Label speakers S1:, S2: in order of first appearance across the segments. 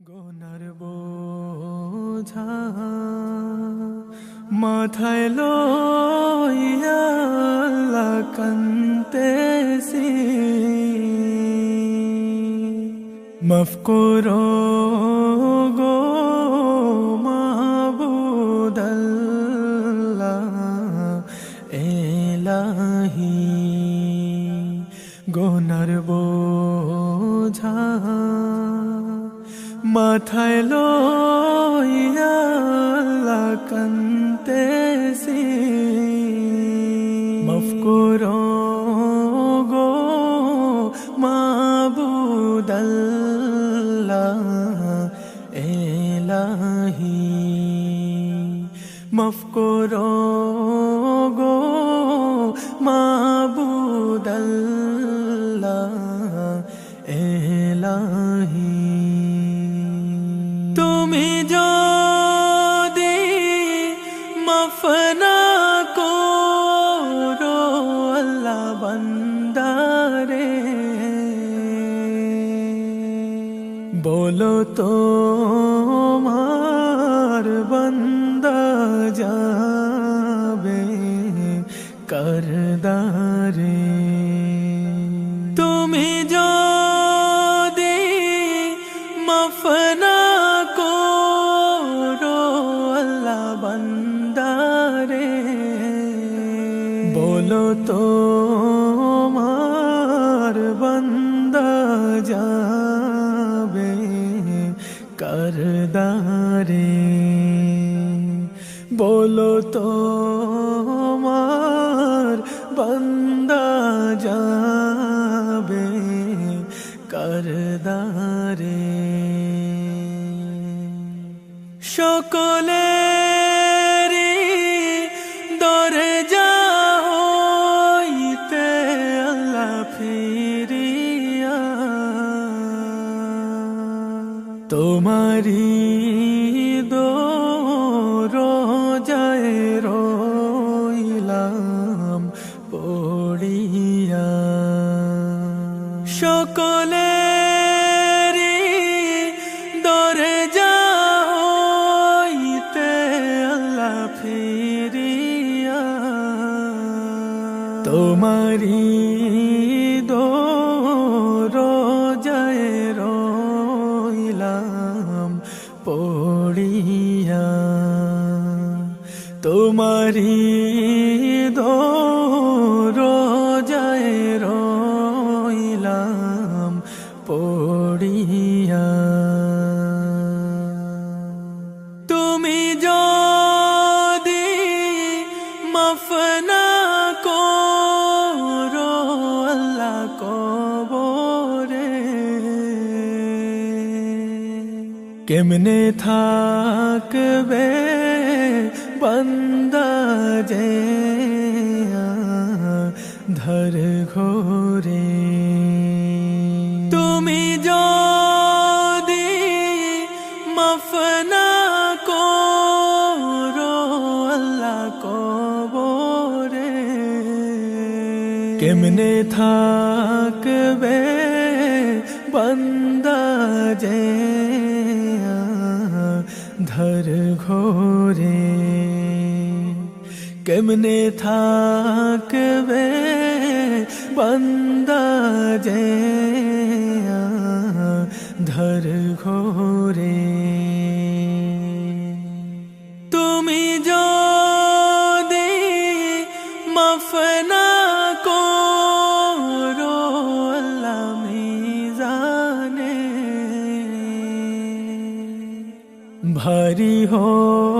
S1: গোনার বোঝা মাথায় লইয়া কান্তেছি মাফ করো গো এলাহি। গোনার বোঝা মাথায় লইয়া কান্তেছি মাফ করো গো মাবুদাল্লাহ এলাহি। মাফ করো মাফ না করো আল্লাহ বন্দারে বলো তো মার বন্দা যাবে করদারে বলো তো মার বন্দা যাবে করদারে। সকলের তোমারি দো রোজায় রইলাম পড়িয়া। ফিরিয়া। তোমারি দো তোমারি দো রোজায় রইলাম পড়িয়া। তুমি যদি মাফ না করো আল্লাহ কবরে কেমনে থাকবে বন্দা যে ধর ঘোরে। তুমি যদি মাফ না করো আল্লাহ কবরে, কেমনে থাকবে বন্দা যে ধর ঘোরে? কেমনে থাকবে বন্দা যে ধর ঘোরে? তুমি যদি মাফ না করো, আল্লাহ মিজানে। ভারী হবে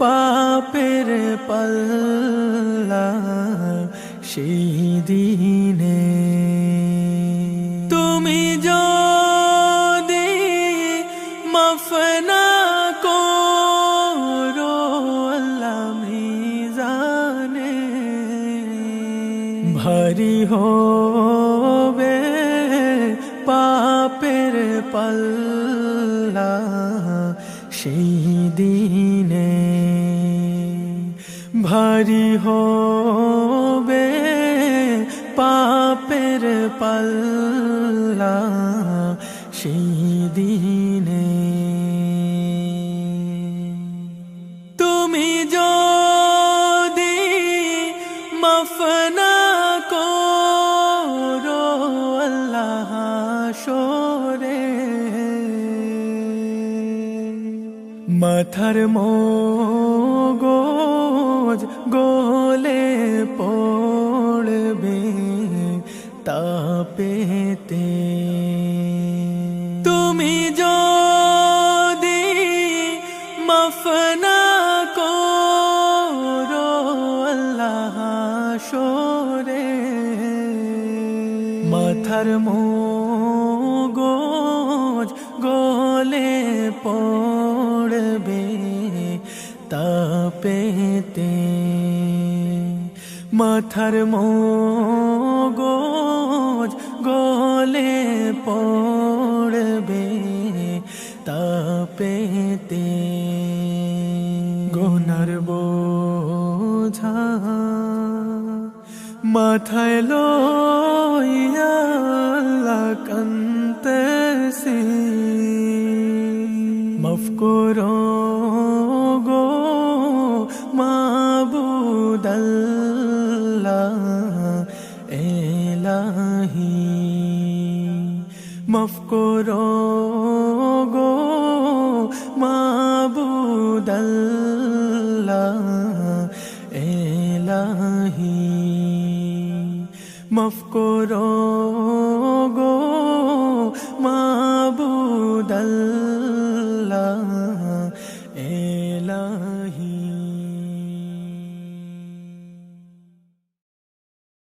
S1: পাপের পাল্লা সেই দিনে। তুমি যদি মাফ না করো, আল্লাহ মিজানে ভারী হবে পাপের পাল্লা সেই দিনে। ভারী হবে পাপের পাল্লা সেই দিনে। তুমি যদি মফনা করো আল্লাহ সরে। মাথার মগজ গোলে পড়বে তাপেতে। তুমি যদি মাফ না করো আল্লাহ সরে, মাথার মগজ গলে পড়বে। তাপেতে মাথার মগজ গলে পড়বে তাপেতে গোনার বোঝা মাথায় লইয়া আল্লাহ কান্তেছি মাফ করো। মাফ করো গো মাবুদাল্লাহ এলাহি। মাফ করো